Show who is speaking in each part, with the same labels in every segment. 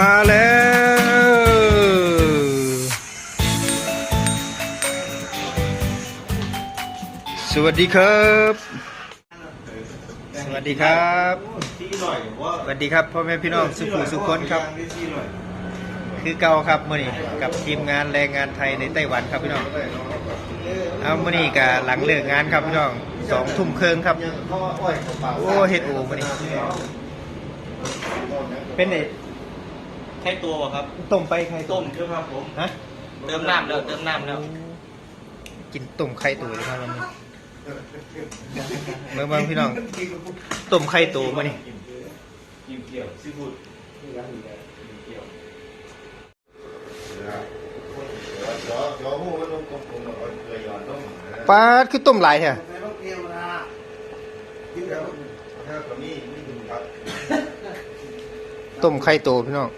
Speaker 1: มาแล้ว สวัสดีครับ สวัสดีครับ สวัสดีครับพ่อแม่พี่น้องสุขุสุขคนครับ คือเก่าครับมื่อนี้กับทีมงานแรงงานไทยในไต้หวันครับพี่น้องเอามื่อนี้กับหลังเลิกงานครับพี่น้องสองทุ่มครึ่งครับ
Speaker 2: ยังเขาอ้อยเขาเปล่า
Speaker 1: โอ้เฮ็ดโอมื่อนี้เป็นไง
Speaker 3: ใช้ตัวบ่ครับ
Speaker 1: ต้มไปไข่
Speaker 3: ต้มใช่ครับผม
Speaker 1: ฮะ
Speaker 3: เติมน้ำแล้วเติมน้ำแล้ว
Speaker 1: กินต้มไข่ตุ๋ยครับวันนี้เมื่อวันพี่น้องต้มไข่ตุ๋ยมื่อนี้
Speaker 3: กินเกี่ยวซีฟู้ด
Speaker 2: เดี๋ยวเดี๋ยวเดี๋ยวหูมันลงกลมๆหน่อยเกลือหยอดลง
Speaker 1: ปลาดคือต้มหลายแท้
Speaker 2: ไม่ต้องเกี่ยวนะกินแล้วถ้าตัวนี้ไม่ดูครับ
Speaker 1: ต้มไข่ตุ๋ยพี่น้อง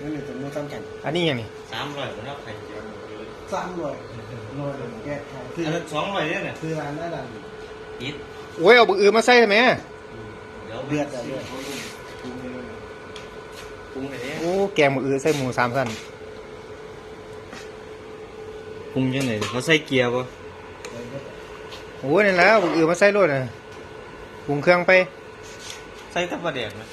Speaker 4: นี่หนึ่งตัวนู้นซ้ำกัน
Speaker 1: อันนี้ยังนี่
Speaker 3: สามร้อยคนเอาไข่เจียว
Speaker 4: สามร้อยร้อยหนึ่งแก้ไขคือ
Speaker 3: อันนั้นสองร้อยเนี่ยเนี่ย
Speaker 4: คือร้านหน้าดัน
Speaker 3: ติด
Speaker 1: โอ้ยเอาบึกอือมาใส่ทำไม
Speaker 3: เดี๋ยว
Speaker 4: เดือดอะเดือด
Speaker 3: ปรุงเลยเนี่ย
Speaker 1: โอ้แกงบึกอือใส่หมูสามสั้น
Speaker 3: ปรุงยังไงเขาใส่เกียร์ป่ะ
Speaker 1: โอ้ยนี่นแหล้วบึกอือมาใส่รถนะปรุงเครื่องไป
Speaker 3: ใส่ทับปลาแดกนะ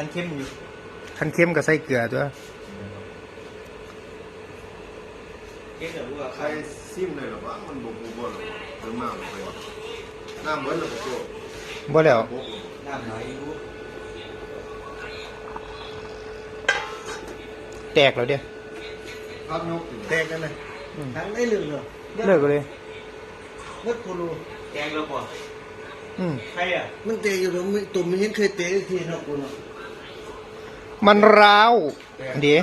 Speaker 3: ทันเข้มอยู่
Speaker 1: คันเค็มก็ใส่เกลือตัว
Speaker 3: เก๊กเดี๋ยวรู้ว่า
Speaker 2: ใครซิมเลยหรอวะมันบุกบุกบ่หรอหรือมากไปวะน้ำเหมือนหรือเปล่า
Speaker 1: บ่แล้ว
Speaker 3: น้ำไหลรู้
Speaker 1: แตกแล้วเดียว
Speaker 2: พักนก
Speaker 4: แตกกันเลยทั้งได้หนึ่งเลย
Speaker 1: เลิกเลย
Speaker 4: เมื่อกูรู้
Speaker 3: แกงแล้วป่ะ
Speaker 1: อืม
Speaker 3: ใครอะ
Speaker 4: มันเตะอยู่ตรงนี้ตุ่มมันยังเคยเตะทีเนาะกูเนาะ
Speaker 1: มันร้าวเดี๋ยว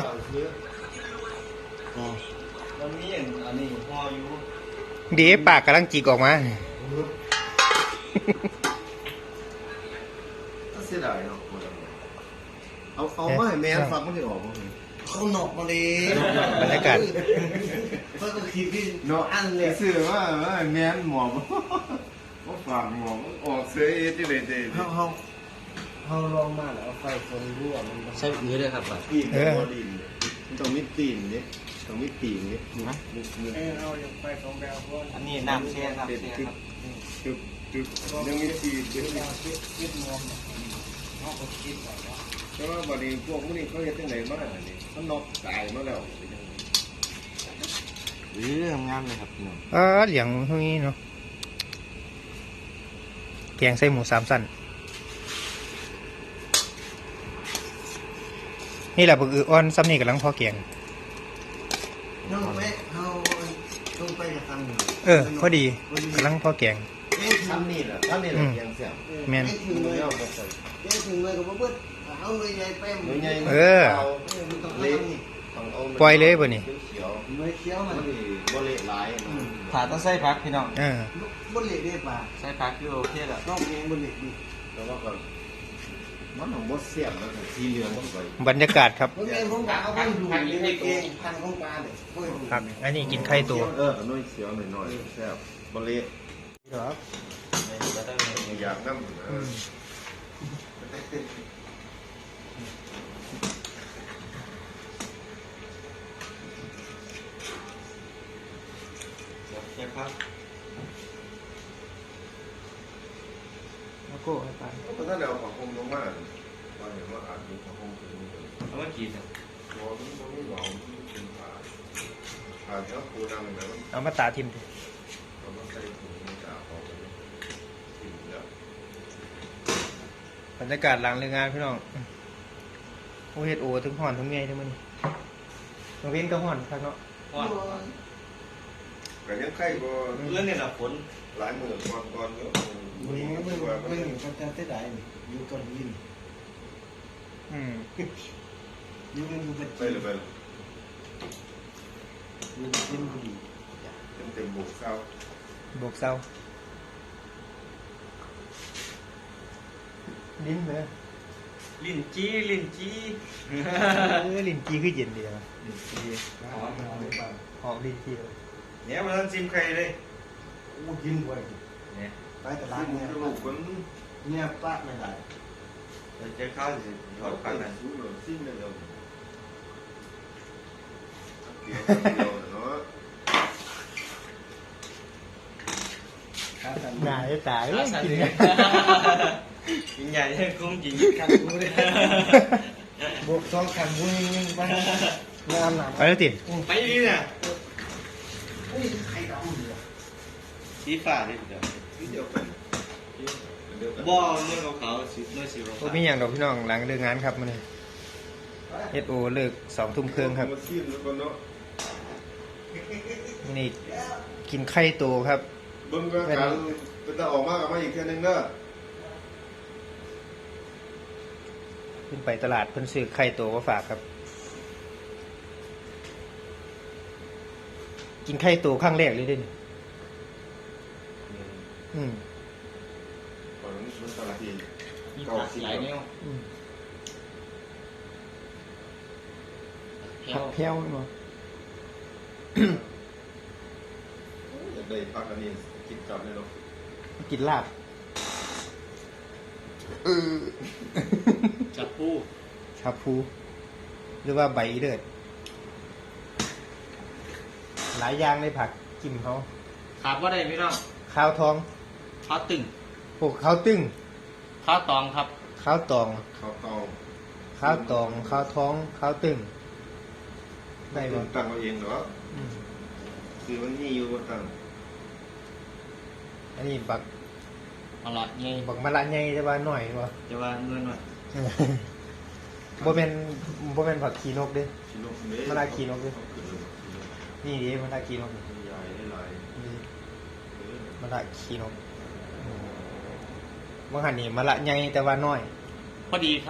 Speaker 4: อ๋อ
Speaker 3: มันมีอย่างอันนี้ห่ออยู่
Speaker 1: เดี๋ยวปากกำลังจีกออกมา
Speaker 2: เสียดายเนาะเอาเอาไม่แม่ฟังไม่ได้ออกมั้ง
Speaker 4: เขาหนอกมาเลย
Speaker 1: บรรยากาศ
Speaker 4: เขาก็คิดที่
Speaker 2: เนาะ
Speaker 4: อันเลย
Speaker 2: สื่อว่าว่าแม่นหมอบว่าฝากหมอบออกเสียเอที่เลยเจ๊
Speaker 4: เขาเขา เขาลองมาแล้วไฟฟงรั่วมัน
Speaker 3: ใส่อื้อเลยครับบัด
Speaker 2: ตีนบอดินมันต้องมีตีนเนี่ยต้องมีตีนเนี่ยมีมี
Speaker 4: เออเอาอย่างไฟฟงแบวเพราะ
Speaker 3: อันนี้น้ำเสียน้ำ
Speaker 2: เด็ด
Speaker 3: เสีย
Speaker 2: จุด
Speaker 3: ครับ
Speaker 2: จุดจุดยังมีตีนด้วย
Speaker 4: คิดมองเขาก็คิดแบบว่า
Speaker 2: แต่ว่าบอดีพวกพวกนี้เขาเฮ็ดจังไดมาอันนี้มันนอกตายมาแล้ว
Speaker 3: เอองามเลยครับพี่น้อง
Speaker 1: เออเหลียงตรงนี้เนาะแกงใส่หมูสามสั้น นี่แหละบึกอืออ่อนซ้ำนี่กำลังพอแกง
Speaker 4: เขาไปเขาต้องไปกับทำหนึ่ง
Speaker 1: เออ พอดีกำลังพอแกง
Speaker 4: เอ๊ะ
Speaker 2: ทำนี่แหละทำนี่แหละเพียงเสียง
Speaker 1: แม่น
Speaker 4: เอ๊ะถึง
Speaker 2: มัน
Speaker 4: เลย
Speaker 2: เอาไปใส่
Speaker 4: เอ๊ะถึงเลยกับว่าเบิ้ลเอาเลยยายแป้ม
Speaker 2: หน่วยใหญ่
Speaker 1: เออา
Speaker 4: มันต้อง
Speaker 2: เละ
Speaker 4: ทำนี่
Speaker 2: ต้องเอา
Speaker 1: ปล่อยเลยบ่นี่
Speaker 2: เขียว
Speaker 4: หน่วยเคี้ยว
Speaker 2: ๆ
Speaker 4: มั
Speaker 2: มันนนี่บ่เละหลายนะ
Speaker 3: ผ่าต้องใส่พักพี่น้อง
Speaker 1: เออ
Speaker 4: บนเหล็กได้ป่ะ
Speaker 3: ใส่พักคือโอเคแล้ว
Speaker 4: นอกเองบนเหล็กดี
Speaker 2: แล้วก็ก็ มันของบ่เสียบแล้วก็สีเหลืองลงไป
Speaker 1: บรรยากาศครับ
Speaker 4: เมื่อกี้ผมกะเอาไปดูในเกงพันของปลาเนี่ยเฮ้ย
Speaker 1: ครับอันนี้กินไข่ตัว
Speaker 2: เออหน่วยเขียวหน่อยๆแซ่บบ่เละ
Speaker 1: ครับ
Speaker 2: อยากนำเออ
Speaker 3: ใส่ พัก
Speaker 1: แล้วก็ให้ไป
Speaker 2: เพราะถ้าเราของคมลงมาว่าเห็นว่าอาจมีของคมถึงนี่
Speaker 3: เอามากินอะ
Speaker 2: บ่มันบ่มีหวังเป็นผ่าผ่าแล้วปูดังแล้วมัน
Speaker 1: เอามาตาทิมดิ
Speaker 2: เอามาใส่ถุงมันจะออกไปกินแล้ว
Speaker 1: บรรยากาศหลังเรื่องงานพี่น้องโอ้เฮ็ดโอถึงห่อนถึงเมียทั้งมันมาเว้นก็ห่อนครับเนาะ
Speaker 3: ว่า
Speaker 2: ก็ยังไข่บ่
Speaker 3: เรื่องนี่แหละฝน
Speaker 2: หลายมื้อก่อนก่อนก็
Speaker 4: วันนี้
Speaker 2: มัน
Speaker 4: ไม่
Speaker 2: ว่ามัน
Speaker 4: ไม่เห็นกันจะได้อยู่ก่อนยิน
Speaker 1: อืม
Speaker 4: อยู่กันอยู่เป็น
Speaker 2: ไปเลยไป เลย
Speaker 4: อยู่เป็นบุรี
Speaker 2: เต็มเต็มบุกเข้า
Speaker 1: บวกเศร้าลิ้นเลย
Speaker 3: ลิ้นจี้ลิ้นจี้
Speaker 1: เออลิ้นจีคือเย็นดีนะ
Speaker 4: หอมหอม ไปบ้าง
Speaker 1: หอมลิ้นจีเลย
Speaker 3: เนี่ยมาทำซิมไข่เลย
Speaker 4: อู้กินบ่อย
Speaker 1: อ
Speaker 3: เนี่ย
Speaker 4: ไปตลาด
Speaker 2: ที่
Speaker 4: เนี่ย
Speaker 2: ลูกคน
Speaker 4: เนี่ยปากไม่ได้
Speaker 3: เราจะเข้าสิถอดปากกัน
Speaker 2: สู้เลยสิ้นเลยเดียวเดียวเนาะ
Speaker 4: ขาสั่น
Speaker 1: หนาจะตาย
Speaker 3: ขาสั่น
Speaker 1: กิน
Speaker 3: เลย
Speaker 1: กัน
Speaker 3: กินใหญ่ให้คุ้มกิน
Speaker 4: ขันกูเลยบวกสองขันกูยิงไปงามหนา
Speaker 1: ไปแล้วติ
Speaker 3: ไปดีน่ะ
Speaker 4: อุ้ยใครดำเลย
Speaker 3: สีฟ้านี่เดี๋ยว
Speaker 2: ที่เดียวกันเดียวกัน
Speaker 3: บ่เมื่อขาวๆสีเมื่อสี
Speaker 1: โอ้มีอย่างดอกพี่น้องหลังเลิกงานครับมื้อนี้เอสโอเลิกสองทุ่มครึ่งครับ
Speaker 2: นแล้วก็เนาะ
Speaker 1: มื้อนี้กินไข่โตครับ
Speaker 2: เบิ่งก็การเป็นตาออกมากับมาอีกแค่นึงเด้อ
Speaker 1: ขึ้นไปตลาดเพิ่นซื้อไข่โตมาฝากครับ กินไข่โตครั้งแรกเลยเด้นี่ อืม
Speaker 2: ก่อนมันตลาดที
Speaker 3: มีปลาหลายแนว
Speaker 1: อืม
Speaker 3: แถ
Speaker 1: ผั
Speaker 3: ว
Speaker 1: กแพ้วเนาะ
Speaker 2: อยากได้พักอันนี้กินกลับเลยเนาะ
Speaker 1: กินลาบเออ
Speaker 3: จับปู
Speaker 1: ชาพูหรือว่าใบเดือดหลายอย่างในผักจิ้มเขา
Speaker 3: ขาดว่าได้พี่น้อง
Speaker 1: ข้าวทอง
Speaker 3: ข้าวตึง
Speaker 1: พวกข้าวตึ้ง
Speaker 3: ข้าวตองครับ
Speaker 1: ข้าวตอง
Speaker 2: ข้าวเตา
Speaker 1: ข้าวตองข้าวท้องข้าวตึ้งได้
Speaker 2: ได้
Speaker 1: บ่
Speaker 2: ตั้งเอาเองเหรอ
Speaker 1: อืม
Speaker 2: คือมันมีอยู่บนตั้ง
Speaker 1: อันนี้บัก
Speaker 3: เอาละไง
Speaker 1: บักมะละใหญ่แต่ว่าหน่อยบ่
Speaker 3: จะว่าเงินหน่อย
Speaker 1: บ่แม่นบ่แม่นผักขี้นกเด้
Speaker 2: ชิโนเด้
Speaker 1: มาลากินเอาสิ
Speaker 2: เอาขึ้นเลย
Speaker 1: นี่เด้มะละขี้นกนี่
Speaker 2: ใหญ่ได้หลาย
Speaker 1: นี่
Speaker 2: เออ
Speaker 1: มะละขี้นกอืม บางหันนี่มะละใหญ่แต่ว่าน้อย
Speaker 3: พอดีค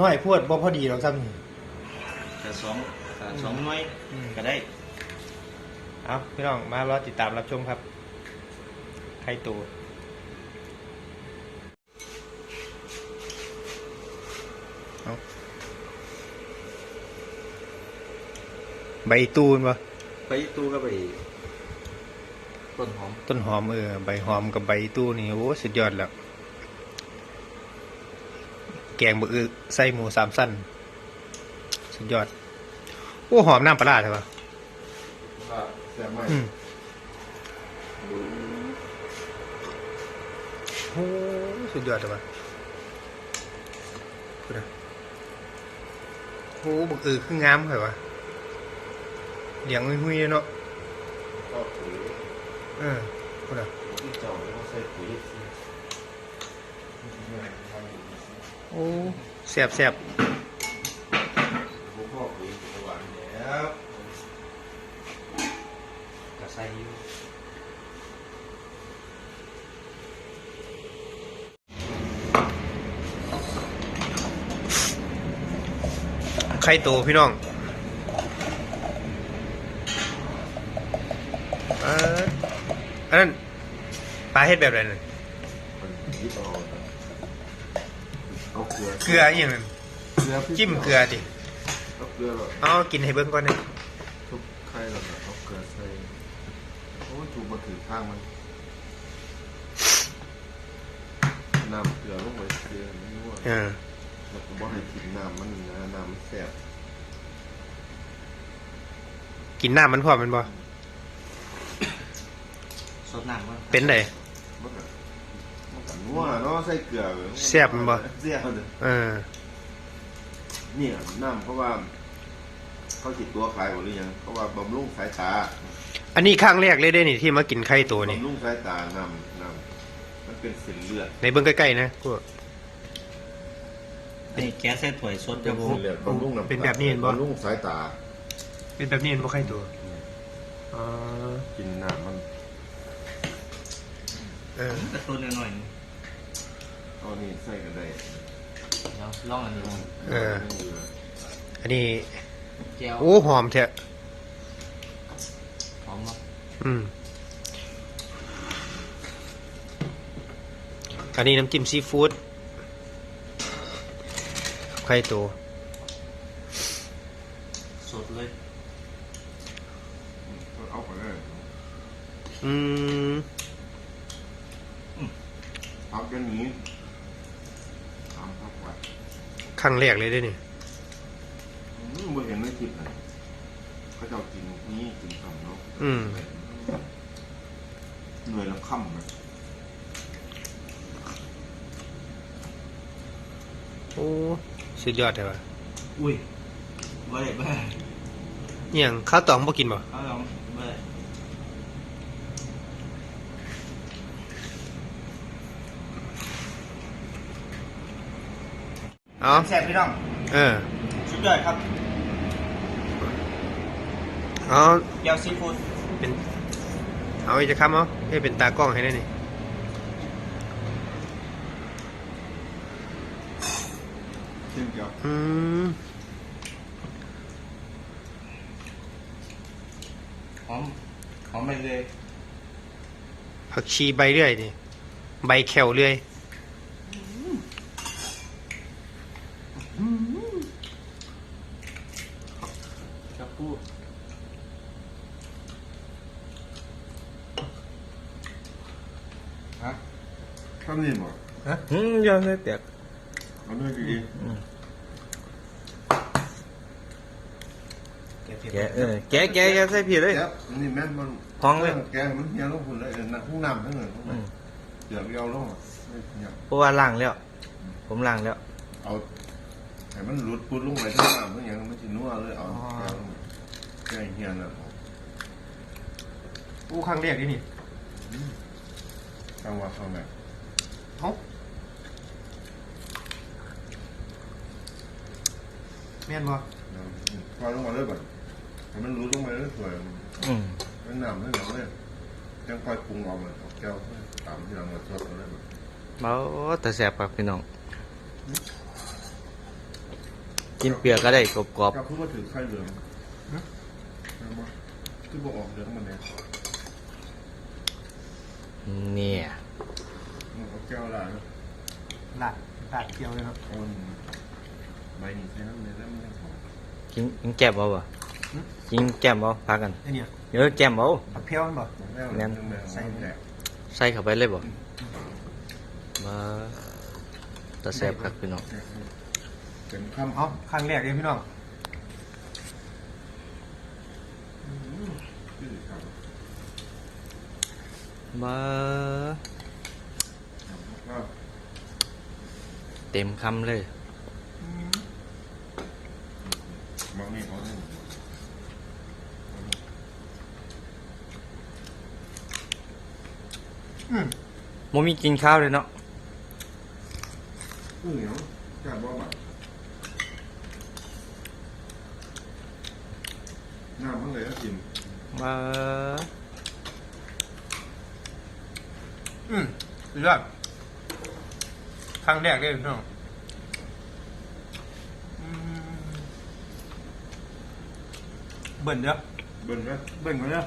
Speaker 1: น้อยโพวดบ่พอดีหรอกซ้ำนี่ำ
Speaker 3: แต่สองแต่สองหน่วย
Speaker 1: อืม
Speaker 3: ก็ได้
Speaker 1: เอาพี่น้องมารอติดตามรับชมครับไข่ตูเอาใบตูนวะ
Speaker 3: ไปตู้ก็ไป ต้นหอม
Speaker 1: ต้นหอมเออใบหอมกับใบตู้นี่โอ้สุดยอดแล้ว แกงบะอึใส่หมูสามสั้น สุดยอด โอ้หอมน้ำปลาร้าใช่ปะ
Speaker 2: ว่าแซ่บไหม
Speaker 1: อืมโอ้สุดยอดเลยปะพูดนะโอ้บักอือคืองามเหรอวะเลี้ยงหุ้ยๆเนาะ
Speaker 2: ก็ถือ
Speaker 1: เออพูนะ
Speaker 2: ที่เจ้าเขาใส่ปุ๋ย
Speaker 1: โอ้แซ่บแซ่บ
Speaker 2: พ่อปุ๋ยปุ๋ยหวานแล้ว
Speaker 3: กระใส่อยู่
Speaker 1: ไข่โตพี่น้องเออ อันนั้นปลาเฮ็ดแบบไหนน่ะ
Speaker 2: มันยิบเอาเอาเกลือ
Speaker 1: เกลืออหย่างนั้น
Speaker 2: เกลือพริ
Speaker 1: จิ้มเกลือดิ
Speaker 2: เอาเกลือหรอ
Speaker 1: เอากินให้เบิ่งก่อนนะ
Speaker 2: ทุบไข่หรอเอาเกลือใส่โอ้ถูกมาถือข้างมันน้ำเกลือลงไปเกลือมันนัว
Speaker 1: เออ
Speaker 2: แล้วก็บ่ให้กินน้ำมันนะน้ำมันแสบ
Speaker 1: กินน้ำมันพอมันบ่
Speaker 3: สดน้ำมั้ง
Speaker 1: เป็นได
Speaker 2: มันก็มันก็นัวเนาะใส่เกลือ
Speaker 1: แซ่บมันบ่
Speaker 2: แซ่บเลย
Speaker 1: เออ
Speaker 2: เนี่ยน้ำเพราะว่า เขาจิตตัวขายหมดหรือยังเพราะว่าบำรุงสายตา
Speaker 1: อันนี้ครั้งแรกเลยได้นี่ที่มากินไข่โตนี่
Speaker 2: บำรุงสายตาน้ำน้ำมันเป็นเส้นเลือด
Speaker 1: ในเบิ่งใกล้ๆนะพวก
Speaker 3: นี่แก๊สใส่ถ้วยสด
Speaker 1: เดี๋ยวผม
Speaker 2: เลือดบำรุงน้ำตา
Speaker 1: เป็นแบบนี้เห็นบ่
Speaker 2: บำรุงสายตา
Speaker 1: เป็นแบบนี้เห็นบ่ไข่โตอ๋อ
Speaker 2: กินน้ำมัน
Speaker 1: เออ
Speaker 3: กระตุ้นหน่อย
Speaker 2: เอานี่ใส่กันได้
Speaker 3: ๆเดี๋ยวลองอันนี้
Speaker 1: เออ อันนี้
Speaker 3: แก้ว
Speaker 1: โอ้หอมแท้
Speaker 3: หอมเนาะ
Speaker 1: อืม อันนี้น้ำจิ้มซีฟู้ดไข่โต
Speaker 3: สดเลย
Speaker 2: เอาไปเลย
Speaker 1: อืม
Speaker 2: พักกันนี้ถามพักไว้
Speaker 1: ครั้งแรกเลยเด้นี่
Speaker 2: อืมบ่เห็นในคลิปเลยเขาเจะกินนี้กินสองเนาะ
Speaker 1: อืม
Speaker 2: เหนื่อยแล้วค่ำไหม
Speaker 1: โอ้สุดยอดเลยว่ะ
Speaker 4: อุ้ยบ่ได้บ่ได้
Speaker 1: อหย่างข้าวตองบ่กินบ่
Speaker 4: เอาลองบ่ได้
Speaker 1: เอา
Speaker 4: แซ่บพี่น้อง
Speaker 1: เออ
Speaker 4: สุดยอดครับ
Speaker 1: เอา
Speaker 4: เกี๊ยวซีฟู้ด
Speaker 1: เป็น เอาอีกจะคำเอาให้เป็นตากล้องให้ได้นี่
Speaker 2: เช่นเดียว
Speaker 1: อืม
Speaker 4: หอมหอมไปเลย
Speaker 1: ผักชีใบเรื่อยนี่ ใบแขวเรื่อย
Speaker 4: กับพูด
Speaker 2: ทำนี่หมด
Speaker 3: อืมยังไม่แตก
Speaker 2: เอาด้วยดี
Speaker 3: แกะเออแกะแกะแกะใส่ผิดเลย
Speaker 2: แก๊บนี่แม่นมัน
Speaker 3: ห้องเลย
Speaker 2: แกให้มันเฮียลงคุณเลยเออนะห้องน้ำทั้งนั้น
Speaker 3: อืม
Speaker 2: เดี๋ยวเอาลงอะไม่เฮีย
Speaker 3: เพราะว่าล้างแล้ว ผมล้างแล้ว
Speaker 2: เอา ให้มันหลุดปุดลงไปทั้งน้ำทั้งอย่างมันสินัวเลยเอาแกลงแกเฮียน่ะ
Speaker 1: อู้ครั้งแรกนี่นี่
Speaker 2: จังหวะเขาแบบ
Speaker 1: เอาแม่นบ่
Speaker 2: พอลงมาเลยแบบให้มันหลุดลงไปเลยสวย
Speaker 3: อืม
Speaker 2: มันน้ำทั้งนั้นเลยยังค่อยปรุงเอาเลยเอาแก้วตามที่เรามาชดเอาเลยแบบ
Speaker 3: เบาแต่แสบครับพี่น้อง กินเปียกก็ได้กรอบ
Speaker 2: แก้วเพิ่งมาถือไข่เหลืองคือบอกออกเหลืองมันเนี่ย
Speaker 3: ๆเนี่ย
Speaker 2: เอาแก้วลาเนาะ
Speaker 1: ลาดลาดเกียวเลยเนาะ
Speaker 2: เอาใบนี้ใช้น้ำเนี่ยแล้วมันหอม
Speaker 3: กินกินแก้มเอาบ่กินแก้มเอาพากัน
Speaker 1: ไอ้เนี่ย
Speaker 3: เดี๋ยวแก้มเอา
Speaker 1: ผักเพี้ยวมันบ่
Speaker 2: แน่นใส่แดก
Speaker 3: ใส่เข้าไปเลยบ่มาแต่แสบครับพี่น้อง
Speaker 2: เป็ นข้าม
Speaker 1: เอาครั้งแรกเลยพี่น้อง
Speaker 2: คือครับ
Speaker 3: มา
Speaker 2: ก็
Speaker 3: เต็มคำเลย
Speaker 2: บางนี่เขาเนี่ย
Speaker 1: อืม
Speaker 3: โมมีกินข้าวเลยเนาะ
Speaker 2: อือเหนียวกล้าบ่บัดน้ำมันเลยก็กิน
Speaker 3: มา
Speaker 1: อืมสุดยอดครั้งแร กเลยพี่น้องอืมเบิ่นเด้อ
Speaker 2: เบิ้ลไหม
Speaker 1: เบิ่นก็เด้อ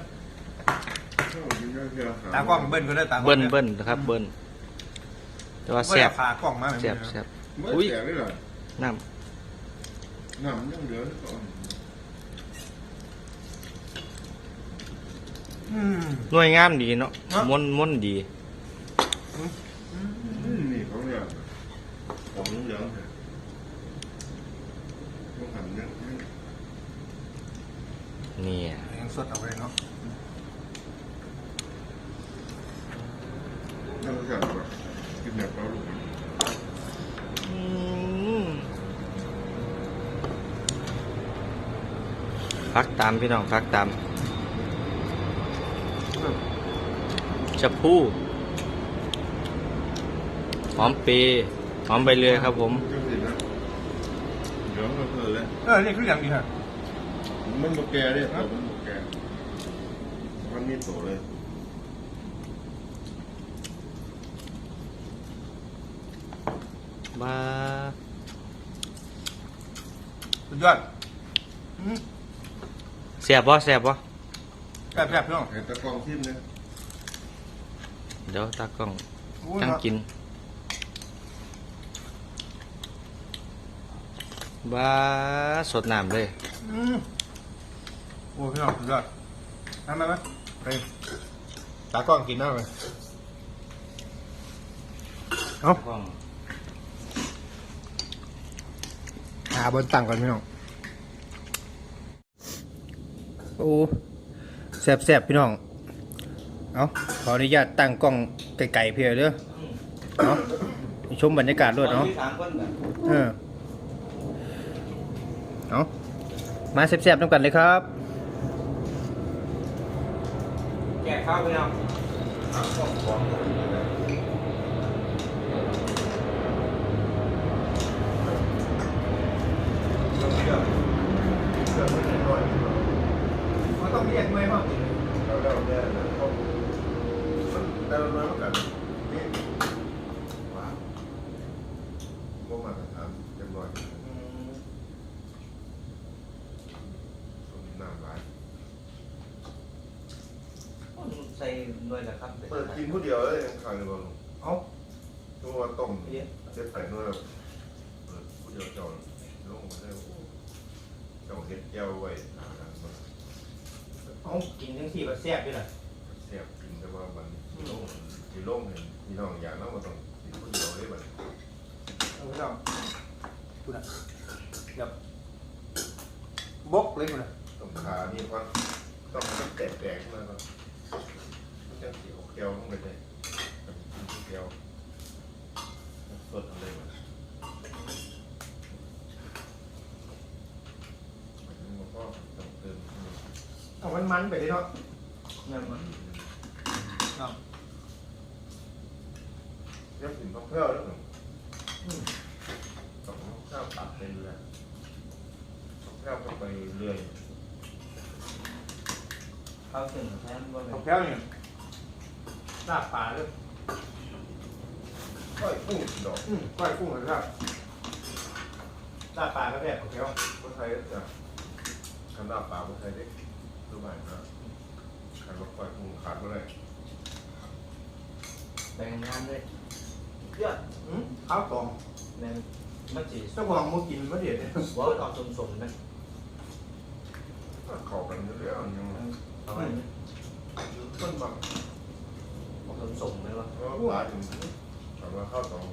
Speaker 2: เข้ากินได้เพียง
Speaker 1: ตากล้องเบิ้ลก็ได้ตากล้อง
Speaker 3: เบิ้ลเบิ้ลนะครับเบิ้ลแต่ว่า
Speaker 1: เบิ้
Speaker 3: แส
Speaker 1: ล
Speaker 3: บ
Speaker 1: ขากล้องมาแบบ
Speaker 3: แส
Speaker 1: นี้
Speaker 3: บ
Speaker 1: นะ
Speaker 3: แสบ
Speaker 2: ไม่
Speaker 3: อุ้ย
Speaker 2: แตกเลยเหรอ
Speaker 3: น้
Speaker 2: น้ำมันยังเหลือก่อน
Speaker 1: อืมำ
Speaker 3: หน่วยงามดีเนาะ
Speaker 1: เนาะ
Speaker 3: ม้วนม้วนดี
Speaker 2: นี่เขาเนี่ยของเหลืองๆเนี่ยต้องหันเนี่ย
Speaker 3: เนี่ย
Speaker 1: ยังสดเอาไว้เนาะ
Speaker 2: น่าจะแบบกินแบบเราลูก
Speaker 3: อืมฟักตามพี่น้องฟักตามจะพูหอมเปรย์หอมใบเลือยครับผม
Speaker 2: ก็สินะเหลืองก็คือเลย
Speaker 1: เออนี่คืออย่างดีฮะ
Speaker 2: มันบกแกเนี่ยครับมันบกแกมันนี่โตเลย
Speaker 3: มา
Speaker 1: สุดยอดอืม
Speaker 3: เสียบบ่เสียบบ่
Speaker 1: แซ่บแซ่บพี่น้อง
Speaker 2: เห็นตะกองทิมเนี่ย
Speaker 3: เดี๋ยวตากล้อง
Speaker 1: อุ้ย
Speaker 3: ตั้ง
Speaker 1: เนาะ
Speaker 3: กินบ้าสดน้ำเลย
Speaker 1: อืม โอ้พี่น้องสุดยอดทำไหมไหมไปตากล้องกินหน้าไปเอาหาบนตั้งก่อนพี่น้อง โอ้แซ่บๆพี่น้อง เอาขออนุญาตตั้งกล้องไกลๆเพียเด้อเอาชมบรรยากาศรวดเนาะเออเอามาแซ่บๆน้ำกันเลยครับ แกะ ข้าวไปยัง
Speaker 2: เชื่อเชื่อมันน้อย
Speaker 1: มันต้องเรียกด้วยมั้ง
Speaker 2: แล้วแล้วเนี่ยเขามันแต่ละน้อยมันกันนี่ว้าวบ่มาตรฐานเรียบร้อยต้มน้ำหลาย
Speaker 3: ใส่หน่วยละครับ
Speaker 2: เปิดกินผู้เดียวเลยยังขายเลยบ่ลุง
Speaker 1: เอา
Speaker 2: ตัวต้มเจ็ดใส่น้อยแบบเปิดผู้เดียวเจ้าลงมาได้โอ้เจ้าเห็ดแก้วไว้อ่ามัน
Speaker 1: เอากินทั้งสี่แบบแซ่บด้วยนะ
Speaker 2: แซ่บกินแต่ว่ามันสิลงสิลงเห็นพี่น้องอยากเนาะมันต้องกินผู้เดียวเลยบัด
Speaker 1: เอาไปลองดูนะแบบบกเลยคุณนะ
Speaker 2: ต้องขานี่ก่อนต้องมันแตกๆขึ้นมาก่อนมันจะสีออ กแก้วลงไปเลยกินผู้เดียวสดเลยบัดมันก็ต้องเติม
Speaker 1: เอามันมันๆไปเลยเนาะ
Speaker 3: เนี่ยมัน
Speaker 1: เอา
Speaker 2: เรียกถึงท่องเที่ยวแล้วหนึ่งต้องเที่ยวตัดไปเรื่อยท่องเที่ยวก็ไปเรื่อย
Speaker 3: เข้าถึงแทนว่า
Speaker 1: ของแพ้วเนี่ย ลาบป่าเลย
Speaker 2: ก้อยกุ้งดอก
Speaker 1: อืมก้อยกุ้งเลยครับลาบป่าก็แบบของแพ้ว
Speaker 2: คนไทยจะคำดาบปลาคนไทยได้รู้ไหมนะขันรถก้อยกุ้งขาดไปเลย
Speaker 3: แบ่งงานเลยเยอะ
Speaker 1: อืมข้าวกล่อง
Speaker 3: แบ่งมันจี
Speaker 1: เจ้าของมูกินมะเดียดเนี่ย
Speaker 3: หัวดอกสมๆนะ
Speaker 2: เข้ากันเรื่อยๆยัง
Speaker 3: ประมาณนี้
Speaker 2: ต้นบัก
Speaker 3: สมๆ เลยวะ
Speaker 2: ก็ปลาถึงทำมาเข้าสอง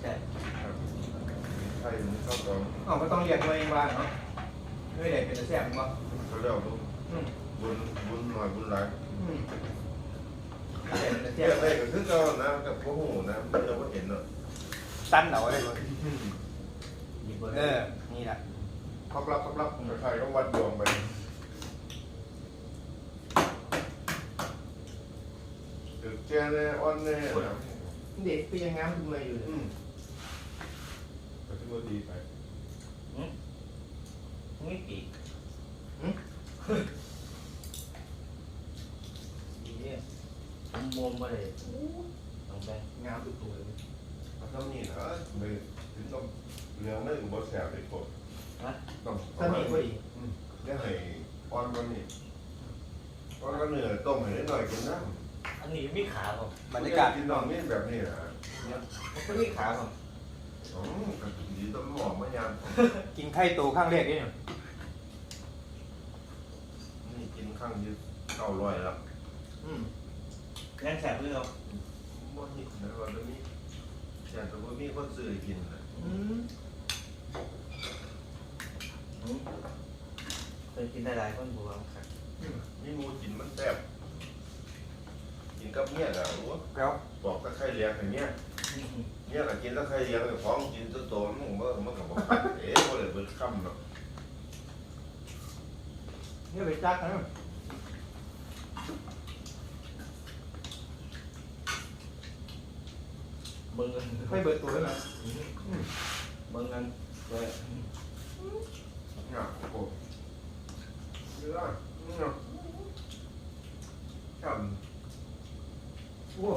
Speaker 3: แซ่บ
Speaker 2: ไทยมันเข้าสอง
Speaker 1: เอก็ต้องเรียกตัวเองว่าเนาะไม่ได้เป็นแซ่บมั้ง
Speaker 2: เขาเรียกว่า
Speaker 1: อืม
Speaker 2: บุญบุญหน่อยบุญหลาย
Speaker 1: อืมไม่ได้เป็น
Speaker 2: เทีย
Speaker 1: บบ
Speaker 2: ได้ก็คือเก่านะกับพวกหูนะเราก็เห็นเนาะ
Speaker 1: สั้นเอาไว้เลย
Speaker 3: เอ
Speaker 1: อนี่แหละครอบรับครอบรับ
Speaker 2: ใครก็วัดดวงไป ตึกแก่แน่อ่อนแน่นะ
Speaker 1: เด็กก็ยังงามดูเลยอยู่เลย
Speaker 2: อืมก็ถือว่าดีไป
Speaker 3: ไม่ปีก
Speaker 1: ดีเนี่ย
Speaker 3: มุมมาเลยต้องแบ่ง
Speaker 1: งามทุกตัวเลย
Speaker 2: เอาทำนี่นะไม่ถึงต้องเรื่องนั้นบ่แสบไปกด
Speaker 3: นะ
Speaker 2: ต้อง
Speaker 1: ถ้ามีก็ดี
Speaker 2: ได้ให้อ่อนกว่านี้อ่อนก็เหนื่อยต้มให้นิดหน่อยกินน้
Speaker 3: อันนี้มีขาผมำ
Speaker 1: บรรยากาศ
Speaker 2: กินน้องนี่แบบนี้นะ
Speaker 3: มันก็มีขาผม
Speaker 2: อ๋อก็ดีต้นหมอกมะยาม
Speaker 1: กินไข่โตข้างแรกนี่เนี่ย
Speaker 2: นี่กินข้างยืดเก้าร้อยแล้ว
Speaker 1: อืม
Speaker 3: แรงแสบเลยเหรอ
Speaker 2: บ่หิดนะว่าตรงนี้แต่ตัวบ่มีคนซื้อให้กินนะ
Speaker 1: อืม
Speaker 3: เคยกินได้หลายคนบัวครับ
Speaker 2: มีหมูกินมันแซ่บ กินกับเมียอะโอ้
Speaker 1: แล้ว
Speaker 2: บอกตะไคร้เลี้ยงอย่างเงี้ยเนี่ยก็กินตะไคร้เลี้ยงกับของกินตัวโตมันบ่มันก็บ่เอ๊ะบ่ได้เบิดค่ำเนาะ
Speaker 1: นี่ไปจักนะ
Speaker 3: เบิ้งกัน
Speaker 1: ค่อยเบิดตัวแล้วนะ
Speaker 3: เบิ้งกันเลย
Speaker 2: เนี่ยโอ้โหเยอะเนาะครับ
Speaker 1: โอ้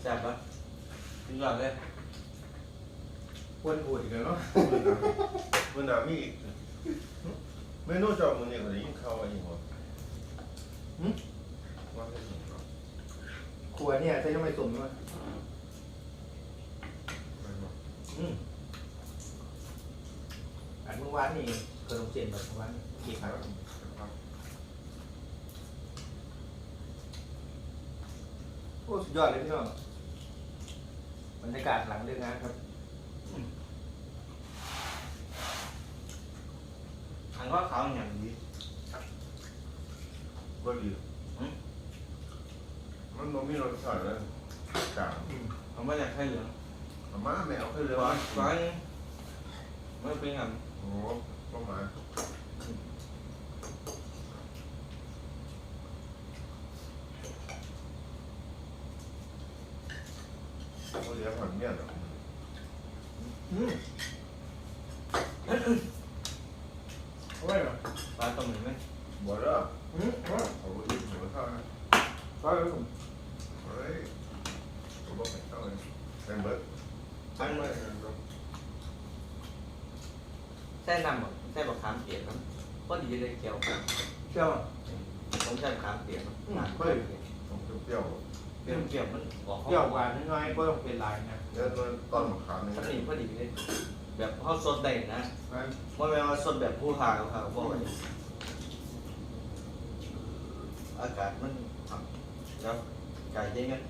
Speaker 3: แซ่บปะจริงหรอเลย
Speaker 1: ควรอวดอีกแล้วเนาะ
Speaker 2: มื่อหนามีอีกเมนูจอมือเนี่ยก็ได้ยินข่าวว่าอย่างว่าว่าให้หนึ่งเนาะ
Speaker 1: ขวดเนี่ยใช้น้ำมันสมด้วย
Speaker 2: ไปเนาะ
Speaker 1: อืมอันเมื่อวานนี่เคยลงเจนแบบเมื่อวานกี่ครั้ง
Speaker 2: ครับ
Speaker 1: โอ้สุดยอดเลยพี่น้องบรรยากาศหลังเลิกงานครับ
Speaker 3: อันก็เขาอย่างนี้
Speaker 2: ก็ดีมันบ่มีรสชาติเลยจาง
Speaker 3: เขาไม่อยากให้เหลือง
Speaker 2: อาม่าไม่เอาขึ้นเลย
Speaker 3: ร้อ
Speaker 2: วะ
Speaker 3: นร้อนไม่เป็นอะ
Speaker 2: โอ้โหก็มาเขาเลี้ยงหันเมี่ยนเหรอ
Speaker 1: เอาไว้เหรอ
Speaker 3: ปลาต้มหรือไม่
Speaker 2: บ่ได้
Speaker 1: อืมเอาไว้
Speaker 2: เขาก็ยิ้มหัวข้าวนะ
Speaker 1: เอาไว้ผม
Speaker 2: เฮ้ยเขาบอกให้เข้าเลยเป็นเบิร์ด
Speaker 3: อันไม่แท่นำแบบแท่แบบขามเปียกนะก็ดีเลยเกี่ยว
Speaker 1: เชื่อป่ะ
Speaker 3: ผมใช้ขามเปียกนะ
Speaker 2: เฮ้ยผมเปรี้ยว
Speaker 3: เปรี้ยวเกี่ยวมันออก
Speaker 1: เปรี้ยวหวานน้อยๆก็ต้องเป็นลายนะ
Speaker 2: ๆเนื้อต้นมะขามนี่
Speaker 3: อันนี้พอดีเลยแบบเขาสดได้นะว่าไม่ว่าสดแบบผู้หาเขาค่ะบอกว่าอากาศมันครับไก่เจ๊งั้น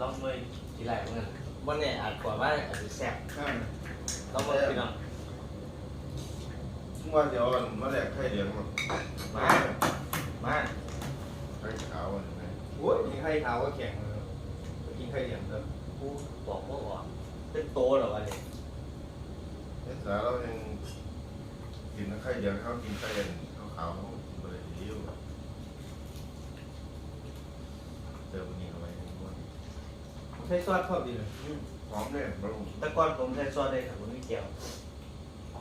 Speaker 3: ลองเลยทีไรเหมือ นกันวันนี้อาจกว่าว่าอาจจะแซ่บ
Speaker 1: อ่า
Speaker 3: ลองมาพี่น้อง
Speaker 2: ว่าเดี๋ยวมาแหลกไข่เลี้ยงมัน
Speaker 3: มามา
Speaker 2: ไข่ขาวอะไรไหม
Speaker 1: โอ้ยกินไข่ขาวก็แข็งเลยกินไข่เหลี่ยมเติม
Speaker 3: ผู้บอกว่าก่อนเป็นโตเหรอวะเนี่ย
Speaker 2: เนื้อสาเรายังกินไข่เลี้ยงเขากินไข่เลี้ยงเขาขาวเขาบริสุทธิ์เจอวันนี้เอาไว้ในวัน
Speaker 1: ใช้ซอสชอบดีเลย
Speaker 3: อืม
Speaker 2: พร้อมเนี่ยบรุง
Speaker 3: แต่ก่อนผมใช้ซอสได้ครับผมไม่เกี่ยว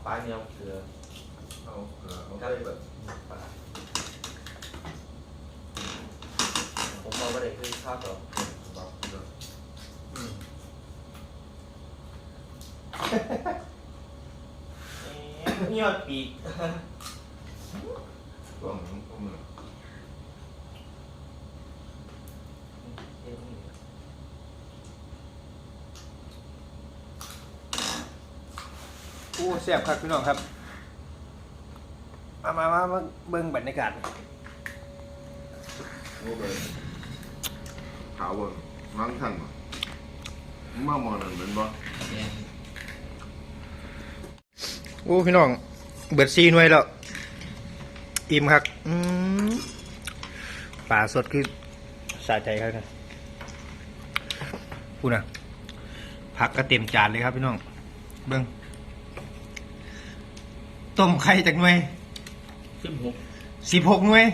Speaker 3: ปลาเนียวเกลือ
Speaker 2: เอาเกลือเอาไปแบบ
Speaker 3: ปลาผมเอาไปได้คือข้าวต่อ
Speaker 2: บอกเกลือ
Speaker 3: นี่ยอดปีก
Speaker 2: ช่วงนั้นก็มือ
Speaker 1: โอ้แซ่บครับพี่น้องครับ มามามามาเบิ่งบรรยากาศ
Speaker 2: โอ้เลยขาวบนนั่งทันมามองนั่นเป็นบ่
Speaker 1: โอ้พี่น้อง เบิดซีหน่วยแล้ว อิ่มครับอืมป่าสดคือสะใจครับนะพูดนะผักก็เต็มจานเลยครับพี่น้อง เบิ่ง ต้มไข่จากหน่วย
Speaker 3: ขึ้นหก
Speaker 1: สิบหกหน่วย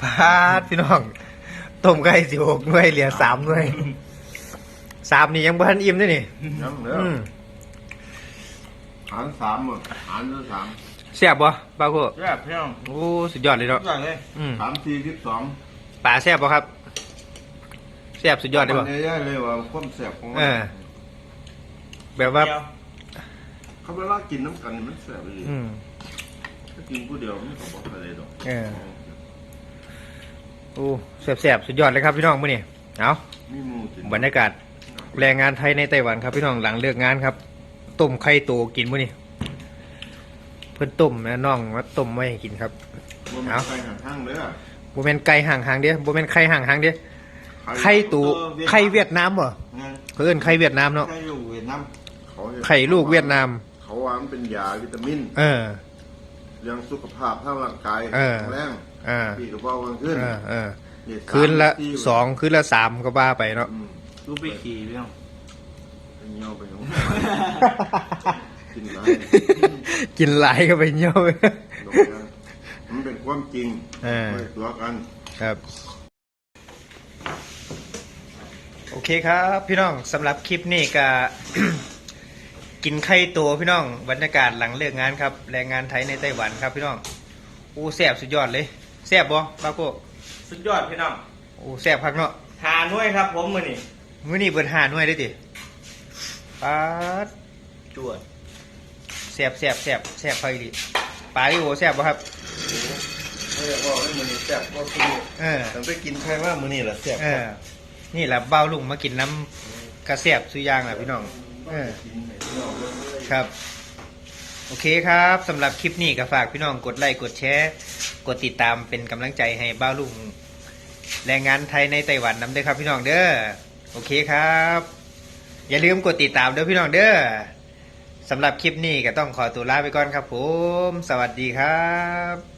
Speaker 1: พาดพี่น้องต้มไก่สิบหกหน่วยเหลือสามหน่วยสามนี่ยังบ่ทันอิ่มด้วยนี่
Speaker 2: ยังเด้อ
Speaker 1: อืม
Speaker 2: หารสามอะหารด้วยสาม
Speaker 1: แซ่บบ่ป้าโค
Speaker 3: แซ่บพี่น้อง
Speaker 1: โอ้สุดยอดเลยเนาะ
Speaker 3: ทุกอย่างเลย
Speaker 1: อืม
Speaker 2: สามสี่สิบสอง
Speaker 1: ป่าแซ่บบ่ครับแซ่บสุดยอดเลยบ่
Speaker 2: มันเยอะๆเลยว่าความแสบของมั
Speaker 1: เออแบบว่า
Speaker 3: เดียว
Speaker 2: เขาเวลากินน้ำกันนี่มันแสบเลย
Speaker 1: อืม
Speaker 2: ถ้ากินผู้เดียวมันก็บอกอะไรดอก
Speaker 1: เออ โอ้แซ่บๆ สุดยอดเลยครับพี่น้องมื้อนี้เอา
Speaker 2: มีหมูกิน
Speaker 1: บรรยากาศแรงงานไทยในไต้หวันครับพี่น้องหลังเลิกงานครับ ต้มไข่โตกินมื้อนี้เพิ่นต้มนะน้องว่าต้มไว้ให้กินครับ
Speaker 2: บ่มัน
Speaker 1: เอา
Speaker 2: ไปหาทางเลยอะ
Speaker 1: บ่แม่นไก่ห่างหางๆเด้บ่แม่นไข่ห่างหางๆเด้ไข่ตูไข่เวียดนามบ่
Speaker 2: งั้น
Speaker 1: เพิ่นไข่เวียดนามเนาะ
Speaker 3: ไข่อยู่เวียดนาม
Speaker 2: เขาเห็น
Speaker 1: ไข่ลูกเวียดนาม
Speaker 2: เขาว่ามันเป็นยาวิตามิน
Speaker 1: เออ
Speaker 2: เรื่องสุขภาพทางร่างกาย
Speaker 1: เออ
Speaker 2: แข็งแรง
Speaker 1: อ่า
Speaker 2: พี่ก็บอกกันขึ้น
Speaker 1: เออเออ
Speaker 2: เนี่ย
Speaker 1: คืนละา
Speaker 2: มสี่
Speaker 1: สองคืนละสามก็บ้าไปเนาะ
Speaker 2: อืม
Speaker 3: รูปไปขี่พี่น้อง
Speaker 2: ไปเหี่ยวไปของกินไร
Speaker 1: กินหลายก็ไปเยี่ยวไป
Speaker 2: ดอกนะมันเป็นความจริง
Speaker 1: เออ
Speaker 2: ไม่ตัวกัน
Speaker 1: ครับ โอเคครับ พี่น้องสำหรับคลิปนี้ก็ กินไข่ตัวพี่น้อง บรรยากาศหลังเลิกงานครับ แรงงานไทยในไต้หวันครับพี่น้องโอ้แซ่บสุดยอดเลยแซ่บบ่ป้าโก้
Speaker 3: สุดยอดพี่น้อง
Speaker 1: โอ้แซ่บพักเนาะ
Speaker 3: ทานด้วยครับผมมือนี่
Speaker 1: มื้อนี้เปิดหาหน่วยได้ติป๊าด
Speaker 3: จวด
Speaker 1: แซ่บแซ่บแซ่บแซ่บไปดิปลาดิโอแซ่บบ่ครับ
Speaker 2: ไม่ได้บอกให้มันแซ่บก็คือ
Speaker 1: เออ
Speaker 2: แต่ไปกินใครว่ามื้อนี้ล่ะแซ่บ
Speaker 1: เออนี่แหละเบ้าลุงมากินน้ำกระแซ่บสุดอยางแหละพี่น้อง เออครับ โอเคครับสำหรับคลิปนี้ก็ฝากพี่น้องกดไลค์กดแชร์กดติดตามเป็นกำลังใจให้บ้าลุงแรงงานไทยในไต้หวันน้ำด้อครับพี่น้องเด้อโอเคครับ อย่าลืมกดติดตามเด้อพี่น้องเด้อสำหรับคลิปนี้ก็ต้องขอตัวลาไปก่อนครับผม สวัสดีครับ